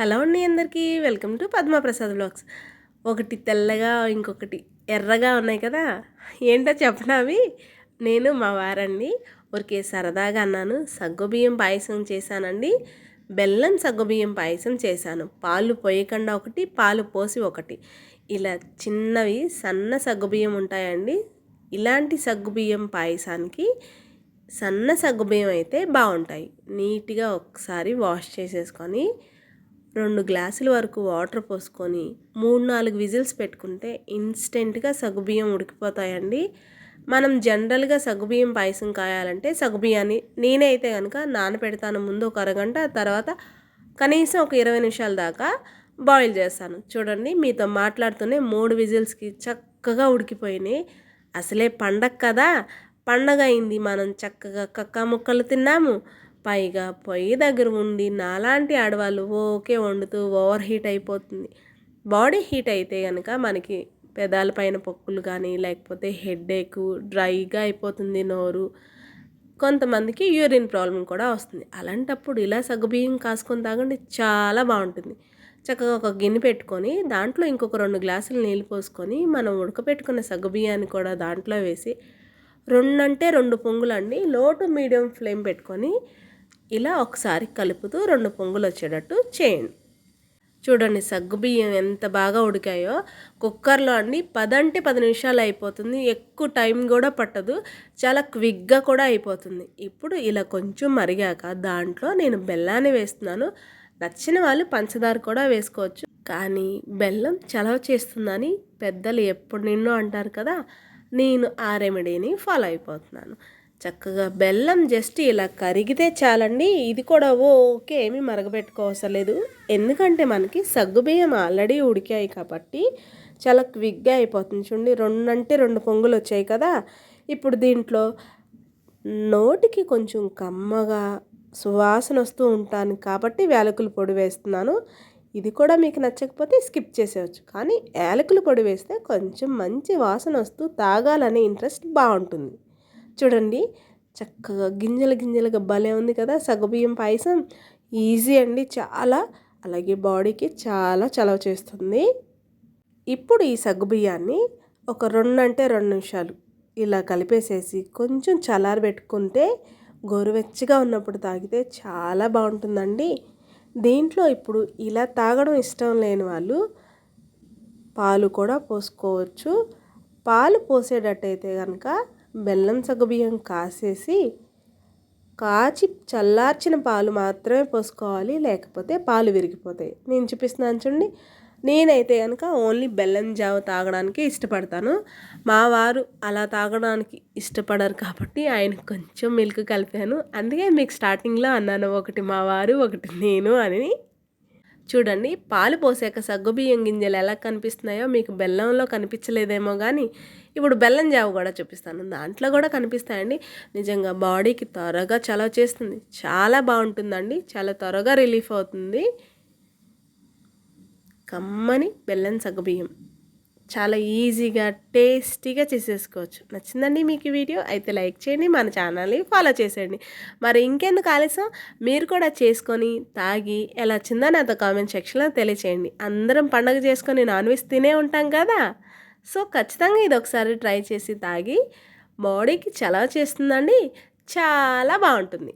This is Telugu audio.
హలో అండి అందరికీ. వెల్కమ్ టు పద్మప్రసాద్ బ్లాగ్స్ ఒకటి తెల్లగా ఇంకొకటి ఎర్రగా ఉన్నాయి కదా. ఏంటో చెప్పనా అవి? నేను మా వారండి. ఊరికే సరదాగా అన్నాను. సగ్గుబియ్యం పాయసం చేశానండి. బెల్లం సగ్గుబియ్యం పాయసం చేశాను. పాలు పోయకుండా ఒకటి పాలు పోసి ఒకటి. ఇలా చిన్నవి సన్న సగ్గుబియ్యం ఉంటాయండి. ఇలాంటి సగ్గుబియ్యం పాయసానికి సన్న సగ్గుబియ్యం అయితే బాగుంటాయి. నీట్గా ఒకసారి వాష్ చేసేసుకొని రెండు గ్లాసుల వరకు వాటర్ పోసుకొని మూడు నాలుగు విజిల్స్ పెట్టుకుంటే ఇన్స్టెంట్గా సగ్గుబియ్యం ఉడికిపోతాయండి. మనం జనరల్గా సగ్గుబియ్యం పాయసం కాయాలంటే సగ్గుబియ్యాన్ని నేనైతే కనుక నానపెడతాను ముందు ఒక అరగంట తర్వాత కనీసం ఒక ఇరవై నిమిషాల దాకా బాయిల్ చేస్తాను. చూడండి మీతో మాట్లాడుతూనే మూడు విజిల్స్కి చక్కగా ఉడికిపోయినాయి. అసలే పండగ కదా! పండగ అయింది మనం చక్కగా కక్క ముక్కలు తిన్నాము. పైగా పొయ్యి దగ్గర ఉండి నాలాంటి ఆడవాళ్ళు ఓకే వండుతూ ఓవర్ హీట్ అయిపోతుంది. బాడీ హీట్ అయితే కనుక మనకి పెదాల పైన పొక్కులు కానీ లేకపోతే హెడ్ఏక్ డ్రైగా అయిపోతుంది నోరు. కొంతమందికి యూరిన్ ప్రాబ్లం కూడా వస్తుంది. అలాంటప్పుడు ఇలా సగ్గుబియ్యం కాసుకొని తాగండి చాలా బాగుంటుంది. చక్కగా ఒక గిన్నె పెట్టుకొని దాంట్లో ఇంకొక రెండు గ్లాసులు నీళ్ళు పోసుకొని మనం ఉడకపెట్టుకున్న సగ్గుబియ్యాన్ని కూడా దాంట్లో వేసి రెండు రెండు పొంగులండి లో టు మీడియం ఫ్లేమ్ పెట్టుకొని ఇలా ఒకసారి కలుపుతూ రెండు పొంగులు వచ్చేటట్టు చేయండి. చూడండి సగ్గుబియ్యం ఎంత బాగా ఉడికాయో. కుక్కర్లో అండి పదంటే పది నిమిషాలు అయిపోతుంది. ఎక్కువ టైం కూడా పట్టదు. చాలా క్విక్గా కూడా అయిపోతుంది. ఇప్పుడు ఇలా కొంచెం మరిగాక దాంట్లో నేను బెల్లాన్ని వేస్తున్నాను. నచ్చిన వాళ్ళు పంచదార కూడా వేసుకోవచ్చు. కానీ బెల్లం చలవ చేస్తుందని పెద్దలు ఎప్పుడు నిన్నో అంటారు కదా నేను ఆ రెమెడీని ఫాలో అయిపోతున్నాను. చక్కగా బెల్లం జస్ట్ ఇలా కరిగితే చాలండి. ఇది కూడా ఓకే ఏమీ మరగపెట్టుకోవసలేదు ఎందుకంటే మనకి సగ్గుబియ్యం ఆల్రెడీ ఉడికాయి కాబట్టి చాలా క్విక్గా అయిపోతుంది. చూడండి రెండు అంటే రెండు పొంగులు వచ్చాయి కదా. ఇప్పుడు దీంట్లో నోటికి కొంచెం కమ్మగా సువాసన వస్తూ ఉంటాను కాబట్టి వేలకుల పొడి వేస్తున్నాను. ఇది కూడా మీకు నచ్చకపోతే స్కిప్ చేసేవచ్చు కానీ యాలకుల పొడి వేస్తే కొంచెం మంచి వాసన వస్తూ తాగాలనే ఇంట్రెస్ట్ బాగుంటుంది. చూడండి. చక్కగా గింజల గింజలుగా భలే ఉంది కదా. సగబియ్యం పాయసం. ఈజీ అండి చాలా. అలాగే బాడీకి చాలా చలవ చేస్తుంది. ఇప్పుడు ఈ సగ్గుబియ్యాన్ని ఒక రెండు అంటే రెండు నిమిషాలు ఇలా కలిపేసేసి కొంచెం చల్లారబెట్టుకుంటే గోరువెచ్చగా ఉన్నప్పుడు తాగితే చాలా బాగుంటుందండి. దీంట్లో ఇప్పుడు ఇలా తాగడం ఇష్టం లేని వాళ్ళు పాలు కూడా పోసుకోవచ్చు. పాలు పోసేటట్టయితే కనుక బెల్లం సగ్గుబియ్యం కాసేసి కాచి చల్లార్చిన పాలు మాత్రమే పోసుకోవాలి లేకపోతే పాలు విరిగిపోతాయి. నేను చూపిస్తున్నాను చూడండి. నేనైతే కనుక ఓన్లీ బెల్లం జావ తాగడానికి ఇష్టపడతాను. మా వారు అలా తాగడానికి ఇష్టపడరు కాబట్టి ఆయన కొంచెం మిల్క్ కలిపాను. అందుకే మీకు స్టార్టింగ్లో అన్నాను ఒకటి మా వారు ఒకటి నేను అని. చూడండి పాలు పోసాక సగ్గుబియ్యం గింజలు ఎలా కనిపిస్తున్నాయో మీకు బెల్లంలో కనిపించలేదేమో కానీ ఇప్పుడు బెల్లం జావ కూడా చూపిస్తాను. దాంట్లో కూడా కనిపిస్తాయండి. నిజంగా బాడీకి త్వరగా చలవ చేస్తుంది. చాలా బాగుంటుందండి. చాలా త్వరగా రిలీఫ్ అవుతుంది. కమ్మని బెల్లం సగ్గుబియ్యం చాలా ఈజీగా టేస్టీగా చేసేసుకోవచ్చు. నచ్చిందండి మీకు ఈ వీడియో? అయితే లైక్ చేయండి మన ఛానల్ని ఫాలో చేసేయండి. మరి ఇంకెందుకు ఆలస్యం? మీరు కూడా చేసుకొని తాగి ఎలా వచ్చిందో నాతో కామెంట్ సెక్షన్లో తెలియచేయండి. అందరం పండగ చేసుకొని నాన్ వెజ్ తినే ఉంటాం కదా? సో ఖచ్చితంగా ఇది ఒకసారి ట్రై చేసి తాగి బాడీకి చలవ చేస్తుందండి. చాలా బాగుంటుంది.